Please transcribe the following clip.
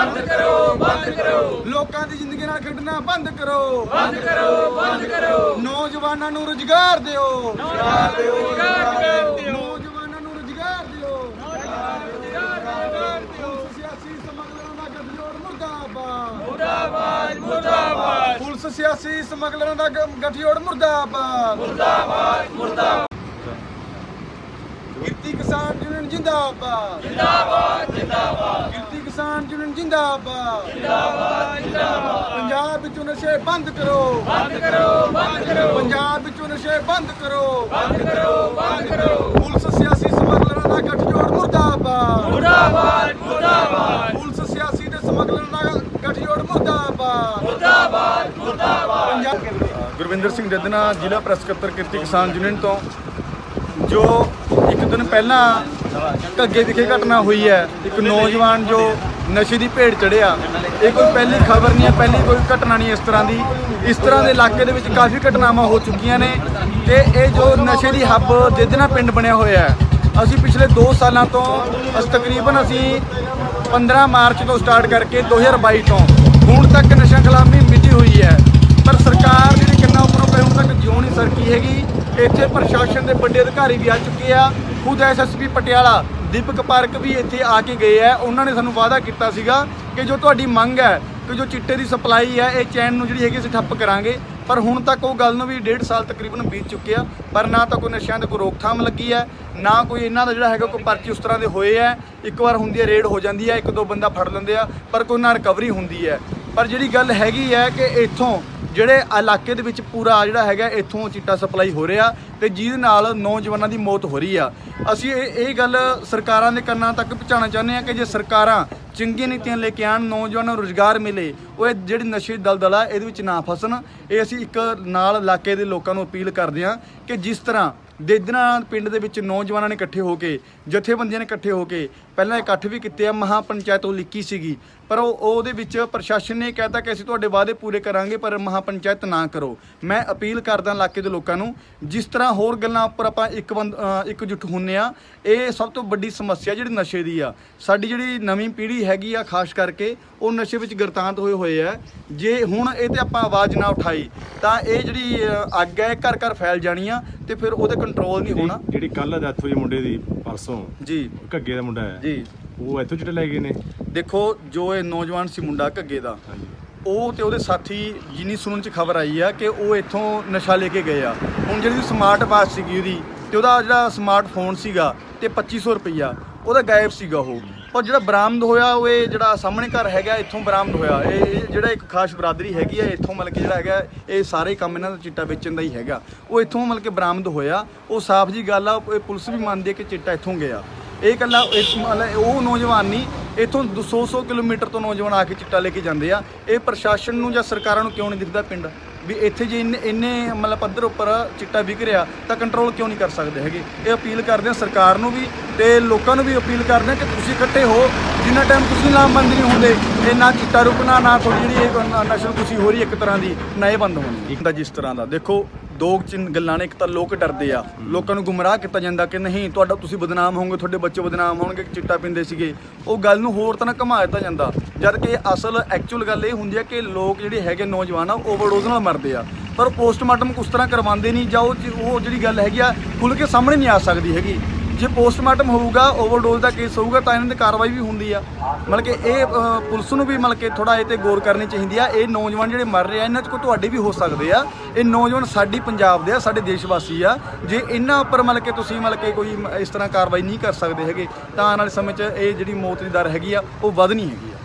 ਬੰਦ ਕਰੋ ਬੰਦ ਕਰੋ। ਲੋਕਾਂ ਦੀ ਜ਼ਿੰਦਗੀ ਨਾਲ ਖੇਡਣਾ ਬੰਦ ਕਰੋ। ਬੰਦ ਕਰੋ ਬੰਦ ਕਰੋ। ਨੌਜਵਾਨਾਂ ਨੂੰ ਰੁਜ਼ਗਾਰ ਦਿਓ। ਰੁਜ਼ਗਾਰ ਦਿਓ ਰੁਜ਼ਗਾਰ ਦਿਓ। ਨੌਜਵਾਨਾਂ ਨੂੰ ਰੁਜ਼ਗਾਰ ਦਿਓ। ਰੁਜ਼ਗਾਰ ਦਿਓ। ਸਿਆਸੀ ਸਮਗਲਰਾਂ ਦਾ ਗੱਠਜੋੜ ਮੁਰਦਾਬਾਦ। ਮੁਰਦਾਬਾਦ ਮੁਰਦਾਬਾਦ। ਪੁਲਿਸ ਸਿਆਸੀ ਸਮਗਲਰਾਂ ਦਾ ਗੱਠਜੋੜ ਮੁਰਦਾਬਾਦ। ਮੁਰਦਾਬਾਦ ਮੁਰਦਾਬਾਦ। ਕਿਰਤੀ ਕਿਸਾਨ ਯੂਨੀਅਨ ਜਿੰਦਾਬਾਦ। ਜਿੰਦਾਬਾਦ ਜਿੰਦਾਬਾਦ। ਕਿਰਤੀ ਜਿੰਦਾਬਾਦ। ਜਿੰਦਾਬਾਦ ਜਿੰਦਾਬਾਦ ਪੰਜਾਬ ਵਿੱਚੋਂ ਨਸ਼ੇ ਬੰਦ ਕਰੋ। ਬੰਦ ਕਰੋ ਬੰਦ ਕਰੋ। ਪੰਜਾਬ ਵਿੱਚੋਂ ਨਸ਼ੇ ਬੰਦ ਕਰੋ। ਬੰਦ ਕਰੋ ਬੰਦ ਕਰੋ। ਪੁਲਿਸ ਸਿਆਸੀ ਸਮਗਲਰਾਂ ਦਾ ਗੱਠਜੋੜ ਮੁਰਦਾਬਾਦ। ਮੁਰਦਾਬਾਦ ਮੁਰਦਾਬਾਦ। ਪੁਲਿਸ ਸਿਆਸੀ ਤੇ ਸਮਗਲਰਾਂ ਦਾ ਗੱਠਜੋੜ ਮੁਰਦਾਬਾਦ। ਮੁਰਦਾਬਾਦ ਮੁਰਦਾਬਾਦ। ਪੰਜਾਬ ਗੁਰਵਿੰਦਰ ਸਿੰਘ ਜੱਦਨਾ ਜ਼ਿਲ੍ਹਾ ਪ੍ਰੈਸ ਸਕੱਤਰ ਕਿਰਤੀ ਕਿਸਾਨ ਯੂਨੀਅਨ ਤੋਂ ਜੋ ਇੱਕ ਦਿਨ ਪਹਿਲਾਂ ਘੱਗੇ ਵਿਖੇ ਘਟਨਾ ਹੋਈ ਹੈ। ਇੱਕ ਨੌਜਵਾਨ ਜੋ ਨਸ਼ੇ ਦੀ ਭੇਡ ਚੜਿਆ। ਇਹ ਕੋਈ ਪਹਿਲੀ ਖਬਰ ਨਹੀਂ ਹੈ, ਪਹਿਲੀ ਕੋਈ ਘਟਨਾ ਨਹੀਂ ਇਸ ਤਰ੍ਹਾਂ ਦੀ। ਇਸ ਤਰ੍ਹਾਂ ਦੇ ਇਲਾਕੇ ਦੇ ਵਿੱਚ ਕਾਫੀ ਘਟਨਾਵਾਂ ਹੋ ਚੁੱਕੀਆਂ ਨੇ ਤੇ ਇਹ ਜੋ ਨਸ਼ੇ ਦੀ ਹੱਬ ਦੇਦਨਾ ਪਿੰਡ ਬਣਿਆ ਹੋਇਆ ਹੈ, ਅਸੀਂ ਪਿਛਲੇ 2 ਸਾਲਾਂ ਤੋਂ ਅਸੀਂ ਤਕਰੀਬਨ ਅਸੀਂ 15 ਮਾਰਚ ਤੋਂ ਸਟਾਰਟ ਕਰਕੇ 2022 ਤੋਂ ਹੁਣ ਤੱਕ ਨਸ਼ਾ ਖਿਲਾਫ ਮੁਹਿੰਮ ਹੋਈ ਹੈ। ਪਰ ਸਰਕਾਰ ਜਿਹੜੀ ਕਿੰਨਾ ਉੱਪਰੋਂ ਪਏ ਹੁਣ ਤੱਕ ਜਿਉਂ ਨਹੀਂ ਸਰਕੀ ਹੈਗੀ, ਇੱਥੇ ਪ੍ਰਸ਼ਾਸਨ ਦੇ ਵੱਡੇ ਅਧਿਕਾਰੀ ਵੀ ਆ ਚੁੱਕੇ ਆ, ਖੁਦ ਐਸਐਸਪੀ ਪਟਿਆਲਾ ਦੀਪਕ ਪਾਰਕ ਵੀ ਇੱਥੇ ਆ ਕੇ ਗਏ ਆ। ਉਹਨਾਂ ਨੇ ਸਾਨੂੰ ਵਾਅਦਾ ਕੀਤਾ ਸੀਗਾ ਕਿ ਜੋ ਤੁਹਾਡੀ ਮੰਗ ਹੈ ਕਿ ਜੋ ਚਿੱਟੇ ਦੀ ਸਪਲਾਈ ਹੈ, ਇਹ ਚੈਨ ਨੂੰ ਜਿਹੜੀ ਹੈਗੀ ਅਸੀਂ ਠੱਪ ਕਰਾਂਗੇ। ਪਰ ਹੁਣ ਤੱਕ ਉਹ ਗੱਲ ਨੂੰ ਵੀ ਡੇਢ ਸਾਲ ਤਕਰੀਬਨ ਬੀਤ ਚੁੱਕੇ ਆ ਪਰ ਨਾ ਤਾਂ ਕੋਈ ਨਸ਼ਿਆਂ ਦੇ ਕੋਈ ਰੋਕਥਾਮ ਲੱਗੀ ਹੈ, ਨਾ ਕੋਈ ਇਹਨਾਂ ਦਾ ਜਿਹੜਾ ਹੈਗਾ ਕੋਈ ਪਰਚੀ ਉਸ ਤਰ੍ਹਾਂ ਦੇ ਹੋਏ ਆ ਇੱਕ ਵਾਰ ਹੁੰਦੀ ਹੈ, ਰੇਡ ਹੋ ਜਾਂਦੀ ਹੈ, ਇੱਕ ਦੋ ਬੰਦਾ ਫੜ ਲੈਂਦੇ ਆ, ਪਰ ਕੋਈ ਨਾ ਰਿਕਵਰੀ ਹੁੰਦੀ ਹੈ। ਪਰ ਜਿਹੜੀ ਗੱਲ ਹੈਗੀ ਹੈ ਕਿ ਇੱਥੋਂ ਜਿਹੜੇ ਇਲਾਕੇ ਦੇ ਵਿੱਚ ਪੂਰਾ ਜਿਹੜਾ ਹੈਗਾ ਇੱਥੋਂ ਚਿੱਟਾ ਸਪਲਾਈ ਹੋ ਰਿਹਾ ਤੇ ਜਿਹਦੇ ਨਾਲ ਨੌਜਵਾਨਾਂ ਦੀ ਮੌਤ ਹੋ ਰਹੀ ਆ। ਅਸੀਂ ਇਹ ਇਹ ਗੱਲ ਸਰਕਾਰਾਂ ਦੇ ਕੰਨਾਂ ਤੱਕ ਪਹੁੰਚਾਉਣਾ ਚਾਹੁੰਦੇ ਆ ਕਿ ਜੇ ਸਰਕਾਰਾਂ ਚੰਗੀਆਂ ਨੀਤੀਆਂ ਲੈ ਕੇ ਆਉਣ, ਨੌਜਵਾਨਾਂ ਨੂੰ ਰੁਜ਼ਗਾਰ ਮਿਲੇ, ਉਹ ਇਹ ਜਿਹੜੀ ਨਸ਼ੇ ਦਲਦਲ ਆ, ਇਹਦੇ ਵਿੱਚ ਨਾ ਫਸਣ। ਇਹ ਅਸੀਂ ਇੱਕ ਨਾਲ ਇਲਾਕੇ ਦੇ ਲੋਕਾਂ ਨੂੰ ਅਪੀਲ ਕਰਦੇ ਆ ਕਿ ਜਿਸ ਤਰ੍ਹਾਂ ਦੇਦਨਾ ਪਿੰਡ ਦੇ ਵਿੱਚ ਨੌਜਵਾਨਾਂ ਨੇ ਇਕੱਠੇ ਹੋ ਕੇ, ਜਥੇਬੰਦੀਆਂ ਨੇ ਇਕੱਠੇ ਹੋ ਕੇ ਪਹਿਲਾਂ ਇਕੱਠ ਵੀ ਕੀਤੇ ਆ ਮਹਾ ਪੰਚਾਇਤ ਉਹ ਲਿਖੀ ਸੀਗੀ। ਪਰ ਉਹ, ਉਹਦੇ ਵਿੱਚ ਪ੍ਰਸ਼ਾਸਨ ਨੇ ਕਹਿਤਾ ਕਿ ਅਸੀਂ ਤੁਹਾਡੇ ਵਾਅਦੇ ਪੂਰੇ ਕਰਾਂਗੇ, ਪਰ ਮਹਾ ਪੰਚਾਇਤ ਨਾ ਕਰੋ। ਮੈਂ ਅਪੀਲ ਕਰਦਾ ਇਲਾਕੇ ਦੇ ਲੋਕਾਂ ਨੂੰ, ਜਿਸ ਤਰ੍ਹਾਂ ਹੋਰ ਗੱਲਾਂ ਉੱਪਰ ਆਪਾਂ ਇੱਕ ਬੰਦ ਇੱਕਜੁੱਟ ਹੁੰਨੇ ਆ, ਇਹ ਸਭ ਤੋਂ ਵੱਡੀ ਸਮੱਸਿਆ ਜਿਹੜੀ ਨਸ਼ੇ ਦੀ ਆ, ਸਾਡੀ ਜਿਹੜੀ ਨਵੀਂ ਪੀੜ੍ਹੀ ਹੈਗੀ ਆ, ਖਾਸ ਕਰਕੇ ਉਹ ਨਸ਼ੇ ਵਿੱਚ ਗਰਤਾਂਤ ਹੋਏ ਹੋਏ ਆ। ਜੇ ਹੁਣ ਇਹ ਤੇ ਆਪਾਂ ਆਵਾਜ਼ ਨਾ ਉਠਾਈ ਤਾਂ ਇਹ ਜਿਹੜੀ ਅ, ਅੱਗ ਹੈ ਘਰ ਘਰ ਫੈਲ ਜਾਣੀ ਆ ਤੇ ਫਿਰ ਉਹਦੇ ਕੰਟਰੋਲ ਨਹੀਂ ਹੋਣਾ। ਜਿਹੜੀ ਕੱਲ ਡੈਥ ਹੋਈ ਮੁੰਡੇ ਦੀ ਪਰਸੋਂ ਜੀ। ਘੱਗੇ ਦਾ ਮੁੰਡਾ ਹੈ। ਜੀ। ਉਹ ਇੱਥੋਂ ਚਿੱਟੇ ਲੈ ਗਏ ਨੇ। ਦੇਖੋ ਜੋ ਇਹ ਨੌਜਵਾਨ ਸੀ ਮੁੰਡਾ ਘੱਗੇ ਦਾ ਹਾਂਜੀ। ਉਹ ਤੇ ਉਹਦੇ ਸਾਥੀ ਜਿਨੀ ਸੁਣਨ ਚ ਖਬਰ ਆਈ ਆ ਕਿ ਉਹ ਇੱਥੋਂ ਨਸ਼ਾ ਲੈ ਕੇ ਗਏ ਆ। ਹੁਣ ਜਿਹੜੀ ਸਮਾਰਟ ਵਾਚ ਸੀਗੀ ਉਹਦੀ ਤੇ ਉਹਦਾ ਜਿਹੜਾ ਸਮਾਰਟਫੋਨ ਸੀਗਾ ਤੇ 2500 ਰੁਪਈਆ ਉਹਦਾ ਗਾਇਬ ਸੀਗਾ ਉਹ। ਔਰ ਜਿਹੜਾ ਬਰਾਮਦ ਹੋਇਆ ਉਹ ਇਹ ਜਿਹੜਾ ਸਾਹਮਣੇ ਘਰ ਹੈਗਾ, ਇੱਥੋਂ ਬਰਾਮਦ ਹੋਇਆ। ਇਹ ਇਹ ਜਿਹੜਾ ਇੱਕ ਖਾਸ ਬਰਾਦਰੀ ਹੈਗੀ ਹੈ ਇੱਥੋਂ ਮਤਲਬ ਕਿ ਜਿਹੜਾ ਹੈਗਾ, ਇਹ ਸਾਰੇ ਕੰਮ ਇਹਨਾਂ ਦਾ ਚਿੱਟਾ ਵੇਚਣ ਦਾ ਹੀ ਹੈਗਾ। ਉਹ ਇੱਥੋਂ ਮਤਲਬ ਕਿ ਬਰਾਮਦ ਹੋਇਆ। ਉਹ ਸਾਫ਼ ਜੀ ਗੱਲ ਆ, ਇਹ ਪੁਲਿਸ ਵੀ ਮੰਨਦੀ ਹੈ ਕਿ ਚਿੱਟਾ ਇੱਥੋਂ ਗਿਆ। ਇਹ ਕੱਲਾ ਇਸ ਮਤਲਬ ਉਹ ਨੌਜਵਾਨ ਨਹੀਂ, ਇਥੋਂ 200 ਕਿਲੋਮੀਟਰ ਤੋਂ ਨੌਜਵਾਨ ਆ ਕੇ ਚਿੱਟਾ ਲੈ ਕੇ ਜਾਂਦੇ ਆ। ਇਹ ਪ੍ਰਸ਼ਾਸਨ ਨੂੰ ਜਾਂ ਸਰਕਾਰਾਂ ਨੂੰ ਕਿਉਂ ਨਹੀਂ ਦਿਖਦਾ ਪਿੰਡ? ਵੀ ਇੱਥੇ ਜੇ ਇੰਨੇ ਇੰਨੇ ਮਤਲਬ ਪੱਧਰ ਉੱਪਰ ਚਿੱਟਾ ਵਿਕ ਰਿਹਾ ਤਾਂ ਕੰਟਰੋਲ ਕਿਉਂ ਨਹੀਂ ਕਰ ਸਕਦੇ ਹੈਗੇ? ਇਹ ਅਪੀਲ ਕਰਦੇ ਆ ਸਰਕਾਰ ਨੂੰ ਵੀ ਤੇ ਲੋਕਾਂ ਨੂੰ ਵੀ ਅਪੀਲ ਕਰਦੇ ਆ ਕਿ ਤੁਸੀਂ ਇਕੱਠੇ ਹੋ। ਜਿੰਨਾ ਟਾਈਮ ਤੁਸੀਂ ਲਾਮਬੰਦ ਨਹੀਂ ਹੁੰਦੇ ਇਹ ਨਾ ਚਿੱਟਾ ਰੁਕਣਾ ਨਾ ਤੁਹਾਡੀ ਜਿਹੜੀ ਇਹ ਨਸ਼ਲ ਤੁਸੀਂ ਹੋ ਰਹੀ ਇੱਕ ਤਰ੍ਹਾਂ ਦੀ ਨਾ ਇਹ ਬੰਦ ਹੋਣੀ। ਇੱਕ ਤਾਂ ਜਿਸ ਤਰ੍ਹਾਂ ਦਾ ਦੇਖੋ ਦੋ ਚਿੰਨ ਗੱਲਾਂ ਨੇ ਇੱਕ ਤਾਂ ਲੋਕ ਡਰਦੇ ਆ। ਲੋਕਾਂ ਨੂੰ ਗੁੰਮਰਾਹ ਕੀਤਾ ਜਾਂਦਾ ਕਿ ਨਹੀਂ ਤੁਹਾਡਾ ਤੁਸੀਂ ਬਦਨਾਮ ਹੋਵੋਗੇ ਤੁਹਾਡੇ ਬੱਚੇ ਬਦਨਾਮ ਹੋਣਗੇ ਚਿੱਟਾ ਪੀਂਦੇ ਸੀਗੇ। ਉਹ ਗੱਲ ਨੂੰ ਹੋਰ ਤਰ੍ਹਾਂ ਘੁਮਾ ਦਿੱਤਾ ਜਾਂਦਾ। ਜਦ ਕਿ ਅਸਲ ਐਕਚੁਅਲ ਗੱਲ ਇਹ ਹੁੰਦੀ ਹੈ ਕਿ ਲੋਕ ਜਿਹੜੇ ਹੈਗੇ ਨੌਜਵਾਨ ਆ ਓਵਰਡੋਜ਼ ਨਾਲ ਮਰਦੇ ਆ। ਪਰ ਪੋਸਟਮਾਰਟਮ ਉਸ ਤਰ੍ਹਾਂ ਕਰਵਾਉਂਦੇ ਨਹੀਂ, ਜਾਂ ਉਹ ਚ- ਉਹ ਜਿਹੜੀ ਗੱਲ ਹੈਗੀ ਆ ਖੁੱਲ ਕੇ ਸਾਹਮਣੇ ਨਹੀਂ ਆ ਸਕਦੀ ਹੈਗੀ। ਜੇ ਪੋਸਟਮਾਰਟਮ ਹੋਊਗਾ ਓਵਰਡੋਜ਼ ਦਾ ਕੇਸ ਹੋਊਗਾ, ਤਾਂ ਇਹਨਾਂ ਦੀ ਕਾਰਵਾਈ ਵੀ ਹੁੰਦੀ ਆ। ਮਤਲਬ ਕਿ ਇਹ ਪੁਲਿਸ ਨੂੰ ਵੀ ਮਤਲਬ ਕਿ ਥੋੜਾ ਇਹ ਤੇ ਗੌਰ ਕਰਨੀ ਚਾਹੀਦੀ ਆ। ਇਹ ਨੌਜਵਾਨ ਜਿਹੜੇ ਮਰ ਰਹੇ ਆ, ਇਹਨਾਂ 'ਚ ਕੋਈ ਤੁਹਾਡੇ ਵੀ ਹੋ ਸਕਦੇ ਆ। ਇਹ ਨੌਜਵਾਨ ਸਾਡੀ ਪੰਜਾਬ ਦੇ ਆ, ਸਾਡੇ ਦੇਸ਼ ਵਾਸੀ ਆ। ਜੇ ਇਹਨਾਂ ਉੱਪਰ ਮਤਲਬ ਕਿ ਤੁਸੀਂ ਮਤਲਬ ਕਿ ਕੋਈ ਇਸ ਤਰ੍ਹਾਂ ਕਾਰਵਾਈ ਨਹੀਂ ਕਰ ਸਕਦੇ ਹੈਗੇ, ਤਾਂ ਆਉਣ ਵਾਲੇ ਸਮੇਂ 'ਚ ਇਹ ਜਿਹੜੀ ਮੌਤ ਦੀ ਦਰ ਹੈਗੀ ਆ, ਉਹ ਵਧਣੀ ਹੈਗੀ ਆ।